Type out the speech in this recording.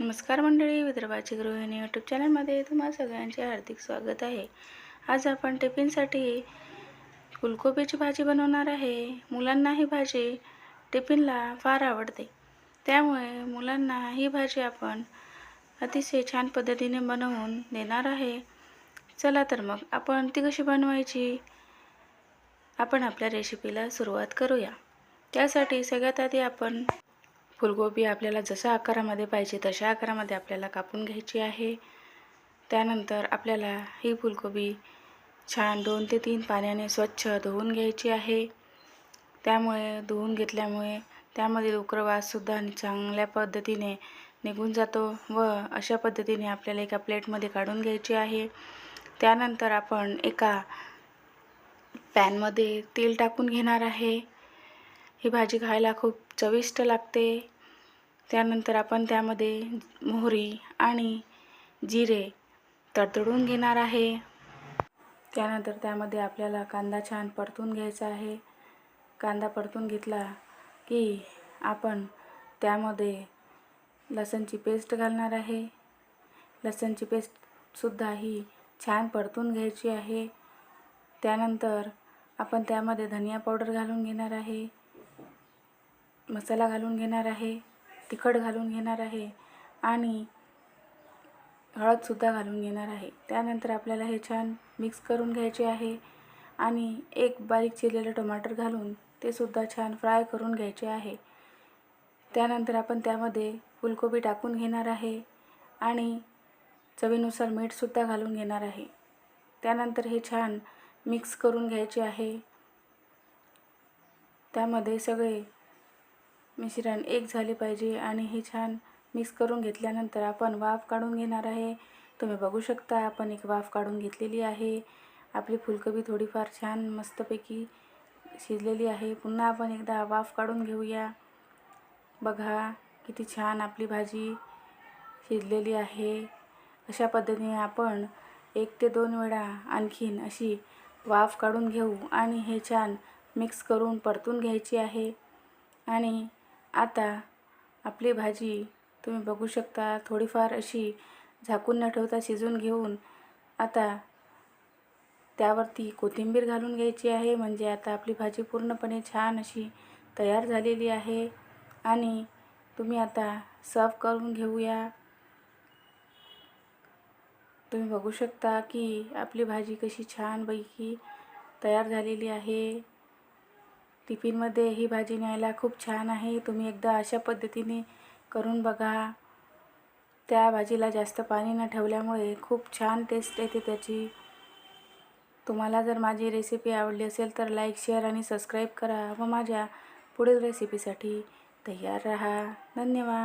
नमस्कार मंडळी विदर्भाची गृहिणी यूट्यूब चॅनलमध्ये तुम्हा सगळ्यांचे हार्दिक स्वागत आहे. आज आपण टिफिनसाठी फुलकोबीची भाजी बनवणार आहे. मुलांना ही भाजी टिफिनला फार आवडते. त्यामुळे मुलांना ही भाजी आपण अतिशय छान पद्धतीने बनवून देणार आहे. चला तर मग आपण ती कशी बनवायची? आपण आपल्या रेसिपीला सुरुवात करूया. त्यासाठी सगळ्यात आधी आपण फुलगोबी आपल्याला जशा आकारामध्ये पाहिजे तशा आकारामध्ये आपल्याला कापून घ्यायची आहे. त्यानंतर आपल्याला ही फुलकोबी छान दोन ते तीन पाण्याने स्वच्छ धुवून घ्यायची आहे. त्यामुळे धुवून घेतल्यामुळे त्यामधील उग्रवाससुद्धा चांगल्या पद्धतीने निघून जातो व अशा पद्धतीने आपल्याला एका प्लेटमध्ये काढून घ्यायची आहे. त्यानंतर आपण एका पॅनमध्ये तेल टाकून घेणार आहे. ही भाजी खायला खूप चविष्ट लागते. त्यानंतर आपण त्यामध्ये मोहरी आणि जिरे तडतडून घेणार आहे. त्यानंतर त्यामध्ये आपल्याला कांदा छान परतून घ्यायचा आहे. कांदा परतून घेतला की आपण त्यामध्ये लसणची पेस्ट घालणार आहे. लसणची पेस्टसुद्धा ही छान परतून घ्यायची आहे. त्यानंतर आपण त्यामध्ये धनिया पावडर घालून घेणार आहे. मसाला घालून घेणार आहे तिखट घालून घेणार आहे आणि हळदसुद्धा घालून घेणार आहे. त्यानंतर आपल्याला हे छान मिक्स करून घ्यायचे आहे आणि एक बारीक चिरलेलं टमाटर घालून ते सुद्धा छान फ्राय करून घ्यायचे आहे. त्यानंतर आपण त्यामध्ये फुलकोबी टाकून घेणार आहे आणि चवीनुसार मीठसुद्धा घालून घेणार आहे. त्यानंतर हे छान मिक्स करून घ्यायचे आहे. त्यामध्ये सगळे मिश्रण एक झाले पाहिजे आणि हे छान मिक्स करून घेतल्यानंतर आपण वाफ काढून घेणार आहे. तुम्ही बघू शकता आपण एक वाफ काढून घेतलेली आहे. आपली फुलकोबी थोडीफार छान मस्तपैकी शिजलेली आहे. पुन्हा आपण एकदा वाफ काढून घेऊया. बघा किती छान आपली भाजी शिजलेली आहे. अशा पद्धतीने आपण एक ते दोन वेळा आणखीन अशी वाफ काढून घेऊ आणि हे छान मिक्स करून परतून घ्यायची आहे. आणि आता आपली भाजी तुम्ही बघू शकता थोडीफार अशी झाकून न ठेवता शिजून घेऊन आता त्यावरती कोथिंबीर घालून घ्यायची आहे. म्हणजे आता आपली भाजी पूर्णपणे छान अशी तयार झालेली आहे. आणि तुम्ही आता सर्व करून घेऊया. तुम्ही बघू शकता की आपली भाजी कशी छानपैकी तयार झालेली आहे. टिफिनमध्ये ही भाजी न्यायला खूप छान आहे. तुम्ही एकदा अशा पद्धतीने करून बघा. त्या भाजीला जास्त पाणी न ठेवल्यामुळे खूप छान टेस्ट येते त्याची. तुम्हाला जर माझी रेसिपी आवडली असेल तर लाईक शेअर आणि सबस्क्राईब करा व माझ्या पुढील रेसिपीसाठी तयार राहा. धन्यवाद.